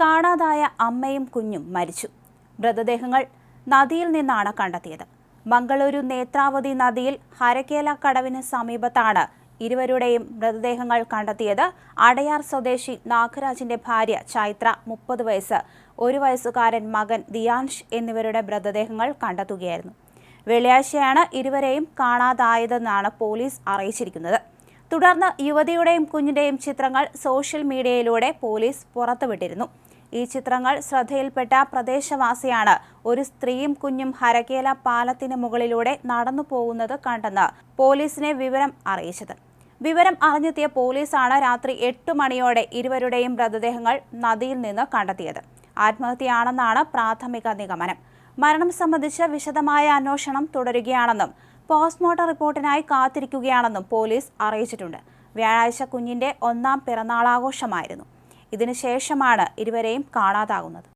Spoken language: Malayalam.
കാണാതായ അമ്മയും കുഞ്ഞും മരിച്ചു. മൃതദേഹങ്ങൾ നദിയിൽ നിന്നാണ് കണ്ടെത്തിയത്. മംഗളൂരു നേത്രാവതി നദിയിൽ ഹരക്കേല കടവിന് സമീപത്താണ് ഇരുവരുടെയും മൃതദേഹങ്ങൾ കണ്ടെത്തിയത്. അടയാർ സ്വദേശി നാഗരാജിന്റെ ഭാര്യ ചൈത്ര മുപ്പത് വയസ്സ് ഒരു വയസ്സുകാരൻ മകൻ ദിയാൻഷ് എന്നിവരുടെ മൃതദേഹങ്ങൾ കണ്ടെത്തുകയായിരുന്നു. വെള്ളിയാഴ്ചയാണ് ഇരുവരെയും കാണാതായതെന്നാണ് പോലീസ് അറിയിച്ചിരിക്കുന്നത്. തുടർന്ന് യുവതിയുടെയും കുഞ്ഞിന്റെയും ചിത്രങ്ങൾ സോഷ്യൽ മീഡിയയിലൂടെ പോലീസ് പുറത്തുവിട്ടിരുന്നു. ഈ ചിത്രങ്ങൾ ശ്രദ്ധയിൽപ്പെട്ട പ്രദേശവാസിയാണ് ഒരു സ്ത്രീയും കുഞ്ഞും ഹരകേല പാലത്തിന് മുകളിലൂടെ നടന്നു പോകുന്നത് കണ്ടെന്ന് പോലീസിനെ വിവരം അറിയിച്ചത്. വിവരം അറിഞ്ഞെത്തിയ പോലീസാണ് രാത്രി എട്ട് മണിയോടെ ഇരുവരുടെയും മൃതദേഹങ്ങൾ നദിയിൽ നിന്ന് കണ്ടെത്തിയത്. ആത്മഹത്യയാണെന്നാണ് പ്രാഥമിക നിഗമനം. മരണം സംബന്ധിച്ച് വിശദമായ അന്വേഷണം തുടരുകയാണെന്നും പോസ്റ്റ്മോർട്ടം റിപ്പോർട്ടിനായി കാത്തിരിക്കുകയാണെന്നും പോലീസ് അറിയിച്ചിട്ടുണ്ട്. വ്യാഴാഴ്ച കുഞ്ഞിന്റെ ഒന്നാം പിറന്നാളാഘോഷമായിരുന്നു. ഇതിനുശേഷമാണ് ഇരുവരെയും കാണാതാകുന്നത്.